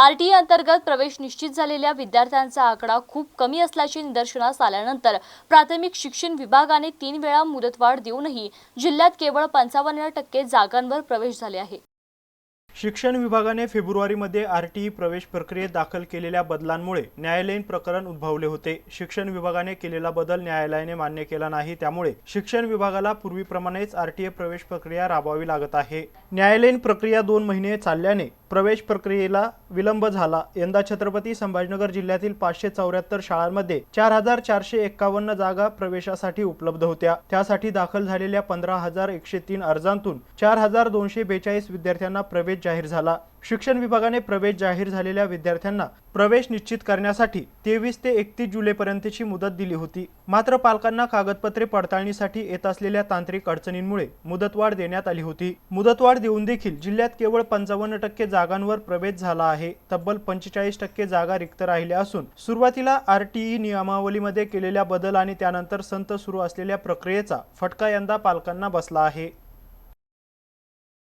RTE अंतर्गत प्रवेश निश्चित झालेल्या विद्यार्थ्यांचा आकडा खूप कमी असल्याचे निदर्शनास आल्यानंतर प्राथमिक शिक्षण विभागाने तीन वेळा मुदतवाढ देऊनही जिल्ह्यात केवळ पंचावन्न टक्के जागांवर प्रवेश झाले आहे. शिक्षण विभागाने फेब्रुवारीमध्ये आर टी ई प्रवेश प्रक्रियेत दाखल केलेल्या बदलांमुळे न्यायालयीन प्रकरण उद्भवले होते. शिक्षण विभागाने केलेला बदल न्यायालयाने मान्य केला नाही त्यामुळे शिक्षण विभागाला पूर्वीप्रमाणेच आर टी ए प्रवेश प्रक्रिया राबवावी लागत आहे. न्यायालयीन प्रक्रिया दोन महिने चालल्याने प्रवेश प्रक्रियेला विलंब झाला. यंदा छत्रपती संभाजीनगर जिल्ह्यातील पाचशे चौऱ्याहत्तर शाळांमध्ये चार हजार चारशे एक्कावन्न जागा प्रवेशासाठी उपलब्ध होत्या. त्यासाठी दाखल झालेल्या पंधरा हजार एकशे तीन अर्जांतून चार हजार दोनशे बेचाळीस विद्यार्थ्यांना प्रवेश जाहीर झाला. शिक्षण विभागाने प्रवेश जाहीर झालेल्या विद्यार्थ्यांना प्रवेश निश्चित करण्यासाठी तेवीस ते एकतीस जुलैपर्यंतची मुदत दिली होती. मात्र पालकांना कागदपत्रे पडताळणीसाठी येत असलेल्या तांत्रिक अडचणींमुळे मुदतवाढ देण्यात आली होती. मुदतवाढ देऊन देखील जिल्ह्यात केवळ पंचावन्न टक्के जागांवर प्रवेश झाला आहे. तब्बल पंचेचाळीस टक्के जागा रिक्त राहिल्या असून सुरुवातीला आर टी ई नियमावलीमध्ये केलेल्या बदल आणि त्यानंतर संत सुरू असलेल्या प्रक्रियेचा फटका यंदा पालकांना बसला आहे.